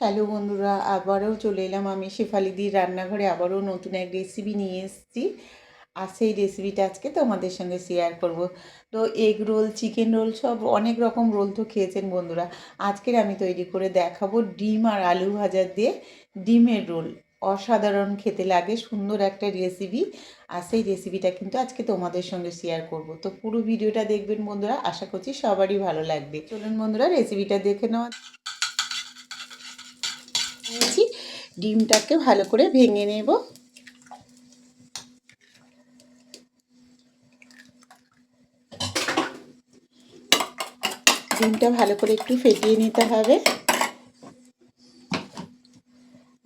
Hello বন্ধুরা, আবারও চলে এলাম আমি শেফালিদির রান্নাঘরে। আবারও নতুন এক রেসিপি নিয়ে এসেছি। আর সেই রেসিপিটা আজকে তোমাদের সঙ্গে শেয়ার করব। তো এগ রোল চিকেন রোল সব অনেক রকম রোল তো খেয়েছেন বন্ধুরা। আজকের আমি তৈরি করে দেখাবো ডিম আর আলু ভাজা দিয়ে ডিমের রোল অসাধারণ খেতে লাগে, সুন্দর একটা রেসিপি আর সেই রেসিপিটা কিন্তু আজকে তোমাদের সঙ্গে শেয়ার করব। তো পুরো ভিডিওটা দেখবেন বন্ধুরা, আশা করছি সবারই ভালো লাগবে। চলুন বন্ধুরা রেসিপিটা দেখে নেওয়া নিয়েছি। ডিমটাকে ভালো করে ভেঙে নেব। ডিমটা ভালো করে একটু ফেটিয়ে নিতে হবে।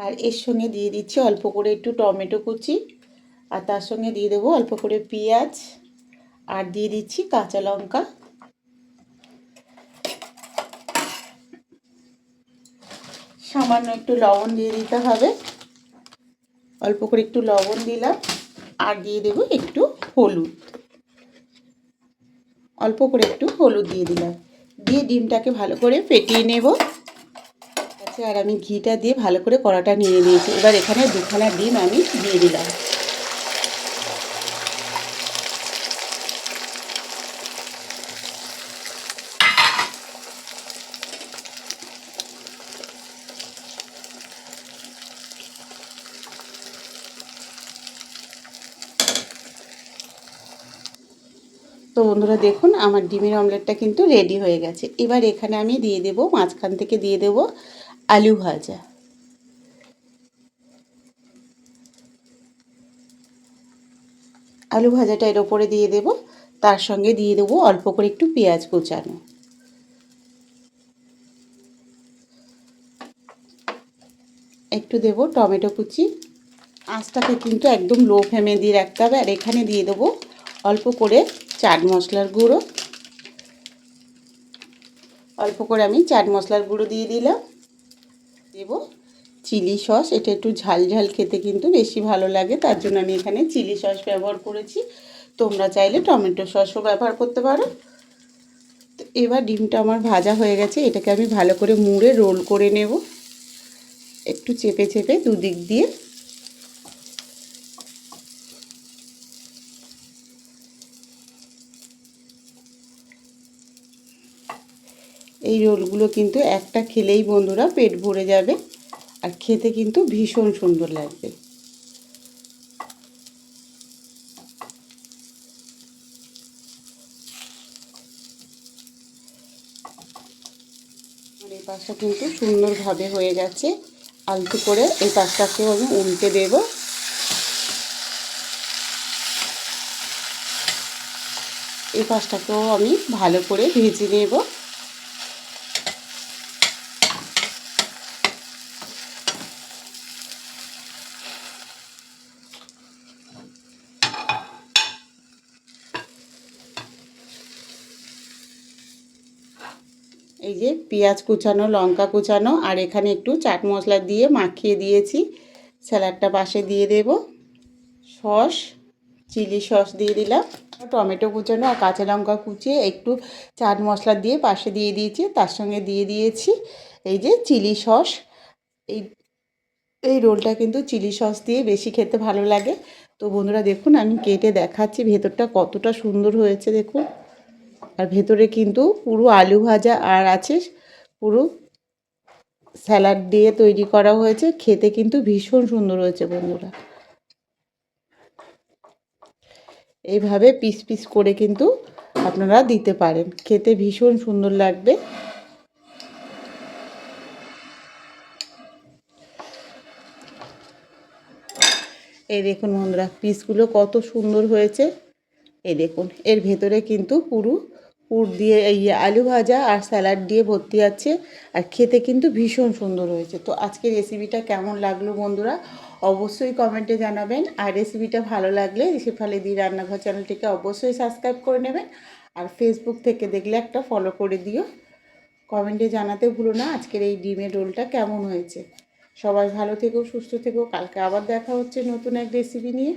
আর এর সঙ্গে দিয়ে দিচ্ছি অল্প করে একটু টমেটো কুচি। আর তার সঙ্গে দিয়ে দেবো অল্প করে পেঁয়াজ। আর দিয়ে দিচ্ছি কাঁচা লঙ্কা। সামান্য একটু লবণ দিয়ে দিতে হবে। অল্প করে একটু লবণ দিলাম, আর দিয়ে দেব একটু হলুদ। অল্প করে একটু হলুদ দিয়ে দিলাম। দিয়ে ডিমটাকে ভালো করে ফেটিয়ে নেব। আচ্ছা আর আমি ঘিটা দিয়ে ভালো করে কড়াটা নিয়ে নিয়েছি। এবার এখানে দুখানা ডিম আমি দিয়ে দিলাম। তো বন্ধুরা দেখুন, আমার ডিমের অমলেটটা কিন্তু রেডি হয়ে গেছে। এবার এখানে আমি দিয়ে দেব, মাঝখান থেকে দিয়ে দেব আলু ভাজা। আলু ভাজাটা এর ওপরে দিয়ে দেব, তার সঙ্গে দিয়ে দেবো অল্প করে একটু পেঁয়াজ কুচানো। একটু দেব টমেটো কুচি। আঁচটাকে কিন্তু একদম লো ফ্লেমে দিয়ে রাখতে হবে, আর এখানে দিয়ে দেবো অল্প করে চাট মশলার গুঁড়ো। অল্প করে আমি চাট মশলার গুঁড়ো দিয়ে দিলাম। দেব চিলি সস, এটা একটু ঝাল ঝাল খেতে কিন্তু বেশি ভালো লাগে, তার জন্য আমি এখানে চিলি সস ব্যবহার করেছি। তোমরা চাইলে টমেটো সসও ব্যবহার করতে পারো। তো এবার ডিমটা আমার ভাজা হয়ে গেছে, এটাকে আমি ভালো করে মুড়ে রোল করে নেব। একটু চেপে চেপে দুদিক দিয়ে। এই রোলগুলো কিন্তু একটা খেলেই বন্ধুরা পেট ভরে যাবে আর খেতে কিন্তু ভীষণ সুন্দর লাগবে। এই পাশটা কিন্তু সুন্দরভাবে হয়ে গেছে। আলতু করে এই পাশটাকেও আমি উল্টে দেব। এই পাশটাকেও আমি ভালো করে ভেজে নেব। এই যে পেঁয়াজ কুচানো, লঙ্কা কুচানো, আর এখানে একটু চাট মশলা দিয়ে মাখিয়ে দিয়েছি। স্যালাডটা পাশে দিয়ে দেব। সস, চিলি সস দিয়ে দিলাম। টমেটো কুচানো আর কাঁচা লঙ্কা কুচিয়ে একটু চাট মশলা দিয়ে পাশে দিয়ে দিয়েছি। তার সঙ্গে দিয়ে দিয়েছি এই যে চিলি সস। এই এই রোলটা কিন্তু চিলি সস দিয়ে বেশি খেতে ভালো লাগে। তো বন্ধুরা দেখুন, আমি কেটে দেখাচ্ছি। ভেতরটা কতটা সুন্দর হয়েছে, দেখুন। আর ভেতরে কিন্তু পুরো আলু ভাজা আর আছে পুরো স্যালাড দিয়ে তৈরি করা হয়েছে। খেতে কিন্তু ভীষণ সুন্দর হয়েছে বন্ধুরা। এইভাবে পিস পিস করে কিন্তু আপনারা দিতে পারেন। খেতে ভীষণ সুন্দর লাগবে। এই দেখুন বন্ধুরা, পিসগুলো কত সুন্দর হয়েছে। এই দেখুন, এর ভেতরে কিন্তু পুরো, পুর দিয়ে এই আলু ভাজা আর স্যালাড দিয়ে ভর্তি আছে আর খেতে কিন্তু ভীষণ সুন্দর হয়েছে। তো আজকে রেসিপিটা কেমন লাগল বন্ধুরা? অবশ্যই কমেন্টে জানাবেন। আর রেসিপিটা ভালো লাগলে শেফালি দি রান্নাঘর চ্যানেলটিকে অবশ্যই সাবস্ক্রাইব করে নেবেন। আর ফেসবুক থেকে দেখলে একটা ফলো করে দিও। কমেন্টে জানাতে ভুলো না আজকের এই ডিমের রোলটা কেমন হয়েছে। সবাই ভালো থেকো, সুস্থ থেকো। কালকে আবার দেখা হচ্ছে নতুন এক রেসিপি নিয়ে।